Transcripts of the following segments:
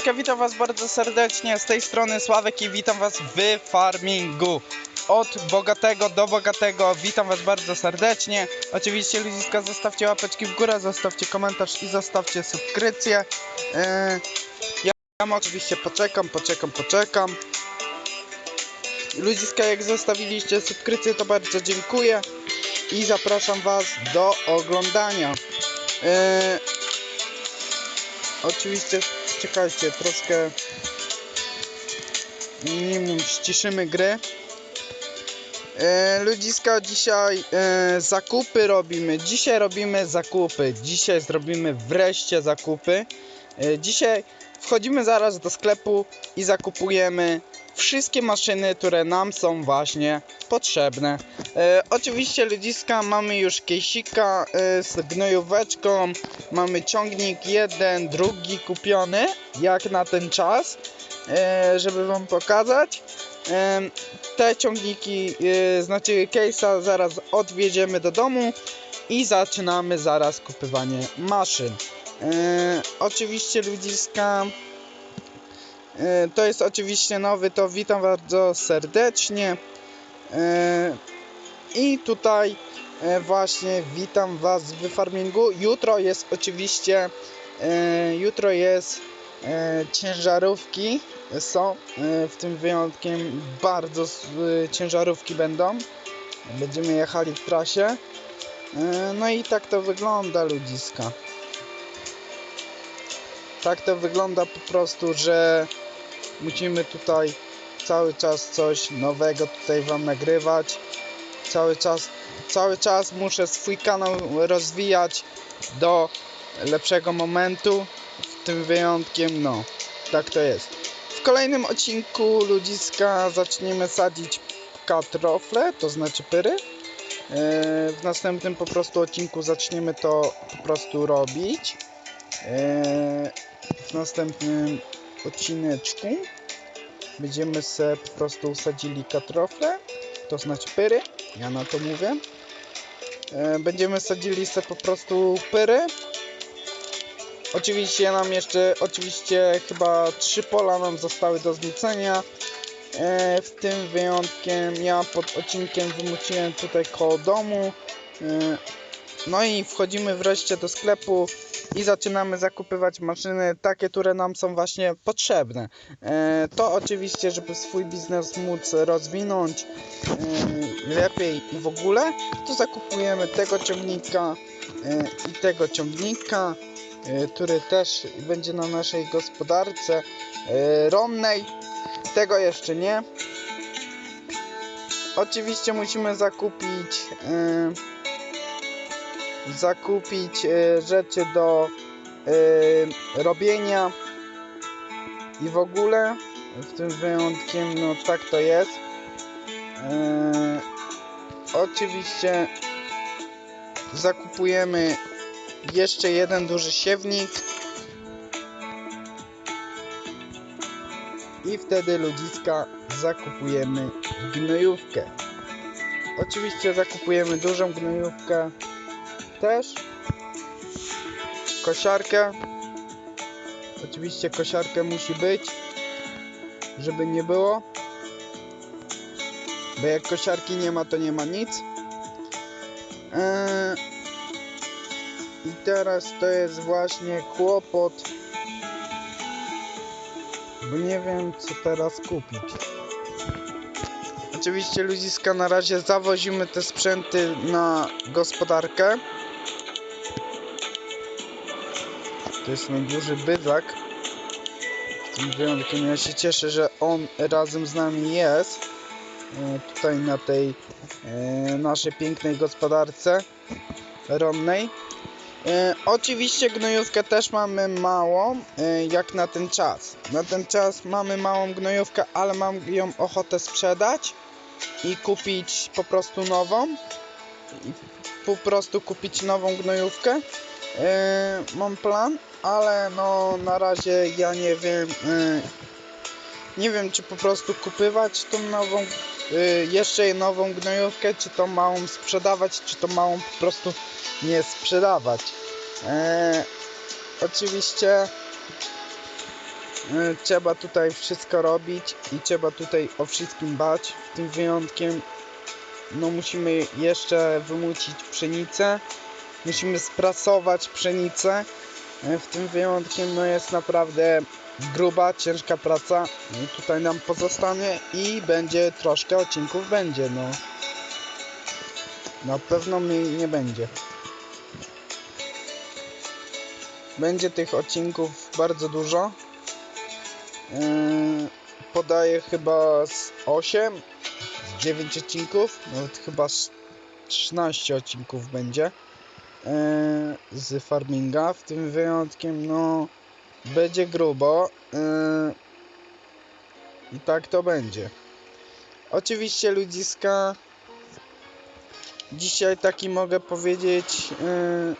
Witam was bardzo serdecznie, z tej strony Sławek i witam was w farmingu. Od bogatego do bogatego, witam was bardzo serdecznie. Oczywiście ludziska zostawcie łapeczki w górę, zostawcie komentarz i zostawcie subskrypcję. Yy, ja, oczywiście poczekam, poczekam, poczekam. Ludziska jak zostawiliście subskrypcję to bardzo dziękuję i zapraszam was do oglądania. Yy, Oczywiście, czekajcie, troszkę minimum ściszymy gry. E, ludziska, dzisiaj e, zakupy robimy. Dzisiaj robimy zakupy. Dzisiaj zrobimy wreszcie zakupy. E, dzisiaj wchodzimy zaraz do sklepu i zakupujemy wszystkie maszyny, które nam są właśnie potrzebne. E, oczywiście ludziska mamy już kejsika e, z gnojóweczką, mamy ciągnik jeden, drugi kupiony, jak na ten czas, e, żeby wam pokazać. E, te ciągniki, e, znaczy case'a zaraz odwiedziemy do domu i zaczynamy zaraz kupywanie maszyn. E, oczywiście ludziska To jest oczywiście nowy, to witam bardzo serdecznie. E, I tutaj e, właśnie witam Was w farmingu. Jutro jest oczywiście, e, jutro jest e, ciężarówki są, e, w tym wyjątkiem bardzo e, ciężarówki będą. Będziemy jechali w trasie. E, No i tak to wygląda ludziska. Tak to wygląda po prostu, że musimy tutaj cały czas coś nowego tutaj wam nagrywać. Cały czas, cały czas muszę swój kanał rozwijać do lepszego momentu. W tym wyjątkiem, no, tak to jest. W kolejnym odcinku ludziska zaczniemy sadzić katrofle, to znaczy pyry. Yy, W następnym po prostu odcinku zaczniemy to po prostu robić. Yy, W następnym odcineczku będziemy se po prostu sadzili katrofle, to znaczy pyry, ja na to mówię. E, Będziemy sadzili se po prostu pyry. Oczywiście nam jeszcze, oczywiście chyba trzy pola nam zostały do znucenia. E, W tym wyjątkiem ja pod odcinkiem wymuciłem tutaj koło domu. E, No i wchodzimy wreszcie do sklepu i zaczynamy zakupywać maszyny takie, które nam są właśnie potrzebne. E, To oczywiście, żeby swój biznes móc rozwinąć e, lepiej i w ogóle, to zakupujemy tego ciągnika e, i tego ciągnika, który też będzie na naszej gospodarce rolnej. Tego jeszcze nie. Oczywiście musimy zakupić zakupić e, rzeczy do e, robienia. I w ogóle w tym wyjątkiem no tak to jest. E, oczywiście zakupujemy jeszcze jeden duży siewnik. I wtedy ludziska zakupujemy gnojówkę. Oczywiście zakupujemy dużą gnojówkę też. Kosiarkę. Oczywiście kosiarkę musi być żeby nie było. Bo jak kosiarki nie ma to nie ma nic. Eee, i teraz to jest właśnie kłopot bo nie wiem co teraz kupić. Oczywiście ludziska na razie zawozimy te sprzęty na gospodarkę To jest mój duży bydlak. Z tym wyjątkiem ja się cieszę, że on razem z nami jest. e, Tutaj na tej e, naszej pięknej gospodarce rolnej. E, oczywiście gnojówkę też mamy małą, jak na ten czas. Na ten czas mamy małą gnojówkę, ale mam ją ochotę sprzedać i kupić po prostu nową. I po prostu kupić nową gnojówkę. E, mam plan, ale no na razie ja nie wiem. e, nie wiem czy po prostu kupywać tą nową, e, jeszcze nową gnojówkę, czy tą małą sprzedawać, czy tą małą po prostu nie sprzedawać. Oczywiście trzeba tutaj wszystko robić i trzeba tutaj o wszystkim bać. W tym wyjątkiem no musimy jeszcze wymucić pszenicę. Musimy sprasować pszenicę. Y, W tym wyjątkiem no jest naprawdę gruba, ciężka praca. I tutaj nam pozostanie i będzie troszkę odcinków będzie, no. Na pewno mniej nie będzie. Będzie tych odcinków bardzo dużo. Yy, podaję chyba z 8, z 9 odcinków, nawet chyba z 13 odcinków będzie z farminga. W tym wyjątkiem, no, będzie grubo. Yy, I tak to będzie. Oczywiście ludziska. Dzisiaj taki mogę powiedzieć. Yy,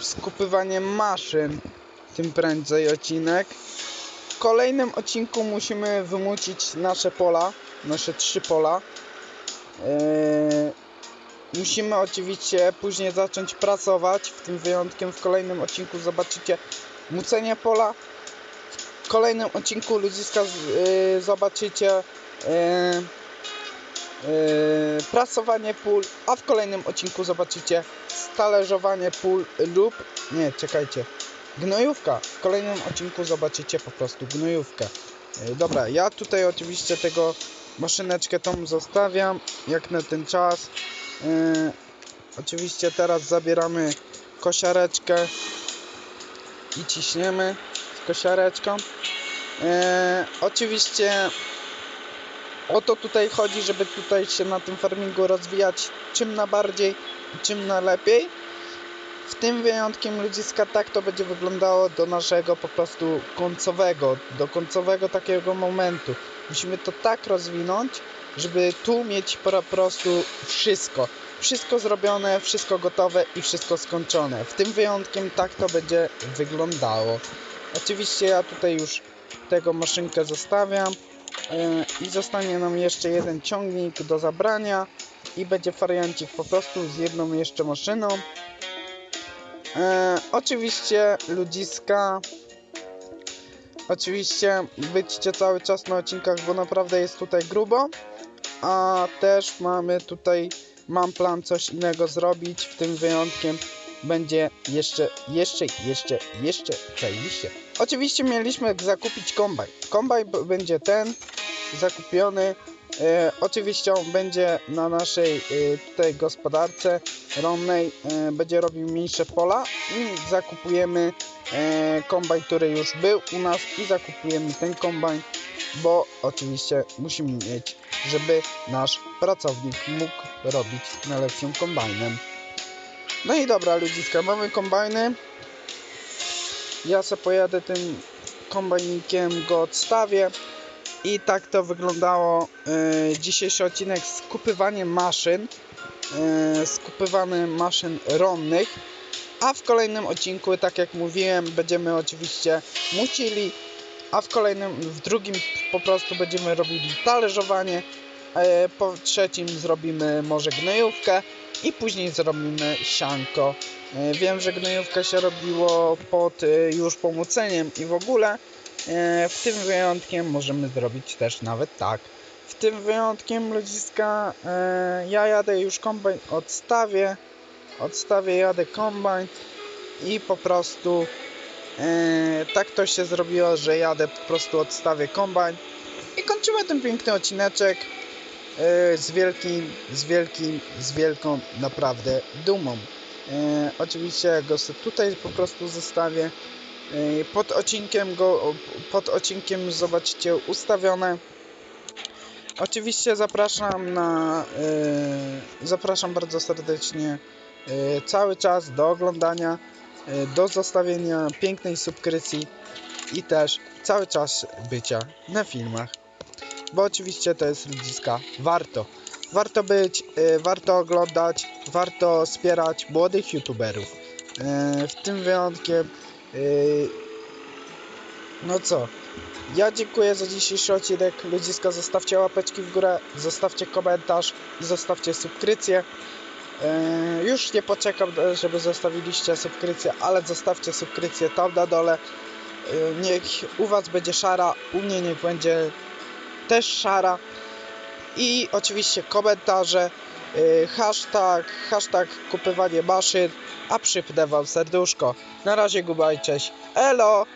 skupywanie maszyn, tym prędzej odcinek. W kolejnym odcinku musimy wymucić nasze pola, nasze trzy pola. Musimy oczywiście później zacząć pracować, w tym wyjątkiem w kolejnym odcinku zobaczycie mucenie pola. W kolejnym odcinku ludziska yy, zobaczycie yy, yy, prasowanie pól, a w kolejnym odcinku zobaczycie talerzowanie pól lub nie, czekajcie. Gnojówka. W kolejnym odcinku zobaczycie po prostu gnojówkę. Yy, Dobra, ja tutaj oczywiście tego maszyneczkę tą zostawiam jak na ten czas. Yy, oczywiście teraz zabieramy kosiareczkę i ciśniemy z kosiareczką. Yy, oczywiście o to tutaj chodzi, żeby tutaj się na tym farmingu rozwijać czym na bardziej i czym na lepiej. W tym wyjątkiem ludziska tak to będzie wyglądało do naszego po prostu końcowego, do końcowego takiego momentu. Musimy to tak rozwinąć, żeby tu mieć po prostu wszystko. Wszystko zrobione, wszystko gotowe i wszystko skończone. W tym wyjątkiem tak to będzie wyglądało. Oczywiście ja tutaj już tego maszynkę zostawiam. Yy, I zostanie nam jeszcze jeden ciągnik do zabrania i będzie wariancik po prostu z jedną jeszcze maszyną. E, oczywiście ludziska. Oczywiście byćcie cały czas na odcinkach, bo naprawdę jest tutaj grubo. A też mamy tutaj, mam plan coś innego zrobić, w tym wyjątkiem będzie jeszcze, jeszcze, jeszcze, jeszcze zajebiście. Oczywiście mieliśmy zakupić. Kombajn b- będzie ten, zakupiony. E, oczywiście on będzie na naszej e, tutaj gospodarce rolnej, e, będzie robił mniejsze pola i zakupujemy e, kombajn, który już był u nas i zakupujemy ten kombajn, bo oczywiście musimy mieć, żeby nasz pracownik mógł robić najlepszym kombajnem. No i dobra ludziska, mamy kombajny. Ja se pojadę tym kombajnikiem, go odstawię. I tak to wyglądało e, dzisiejszy odcinek skupywanie maszyn. E, maszyn rolnych. A w kolejnym odcinku, tak jak mówiłem, będziemy oczywiście mucili. A w kolejnym, w drugim po prostu będziemy robili talerzowanie. E, po trzecim zrobimy może gnojówkę. I później zrobimy sianko. E, wiem, że gnojówkę się robiło pod e, już pomuceniem i w ogóle. W tym wyjątkiem możemy zrobić też nawet tak. W tym wyjątkiem ludziska ja jadę już kombajn odstawię. Odstawię, jadę kombajn i po prostu e, tak to się zrobiło, że jadę po prostu odstawię kombajn i kończymy ten piękny odcineczek e, z wielkim, z wielkim, z wielką naprawdę dumą. E, oczywiście go sobie tutaj po prostu zostawię. E, Pod odcinkiem go, pod odcinkiem zobaczycie ustawione. Oczywiście zapraszam na, e, zapraszam bardzo serdecznie cały czas do oglądania, e, do zostawienia pięknej subskrypcji i też cały czas bycia na filmach. Bo oczywiście to jest ludziska warto. Warto być, e, warto oglądać, warto wspierać młodych youtuberów. E, w tym wyjątkiem e, no co? Ja dziękuję za dzisiejszy odcinek. Ludziska, zostawcie łapeczki w górę, zostawcie komentarz i zostawcie subskrypcję. E, już nie poczekam, żeby zostawiliście subskrypcję, ale zostawcie subskrypcję tam na dole. y, niech u was będzie szara, u mnie niech będzie też szara. I oczywiście komentarze, hashtag, hashtag kupywanie maszyn, a przypnę wam serduszko. Na razie gubaj, cześć, elo!